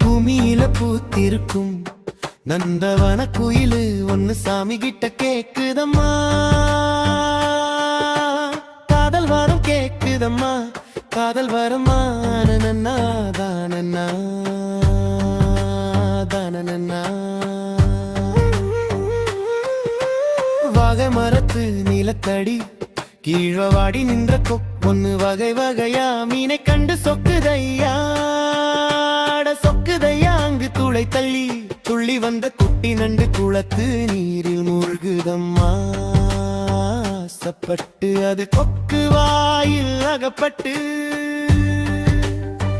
பூமியில பூத்திருக்கும் நந்தவன குயிலு ஒன்னு சாமி கிட்ட கேக்குதம்மா. காதல் வரம் கேக்குதம்மா. காதல் வரமா நன்னா தானன்னா தானன்னா வகை மரத்து நிலத்தடி கீழவாடி நின்ற கொக் ஒன்னு வகை வகையா. மீனை கண்டு சொக்குதையா. சொக்குதையா. அங்கு துளை தள்ளி வந்த குட்டி நண்டு குளத்து நீரில் மூழ்குதம்மா. ஆசப்பட்டு அது கொக்கு வாயில் அகப்பட்டு.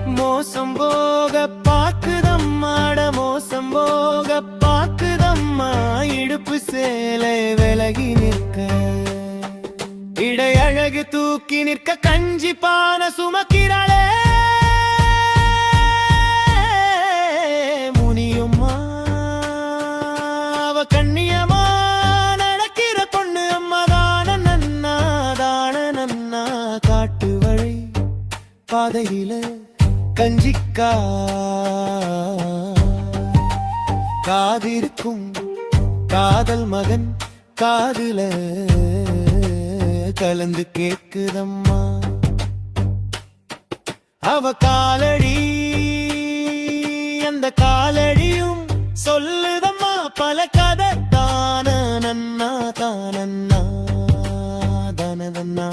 மோசம் போக பாக்குதம்மாட மோசம் போக பாக்குதம்மா இடுப்பு சேலை விலகி நிற்க. இடையழகு தூக்கி நிற்க கஞ்சி பான சுமக்கிறாள் பாதையில கஞ்சிக்கா. காதிருக்கும் காதல் மகன் காதுல கலந்து கேட்குதம்மா. அவ காலடி அந்த காலடியும் சொல்லுதம்மா. பல கதை தான நன்னா தானன்னா தானதன்னா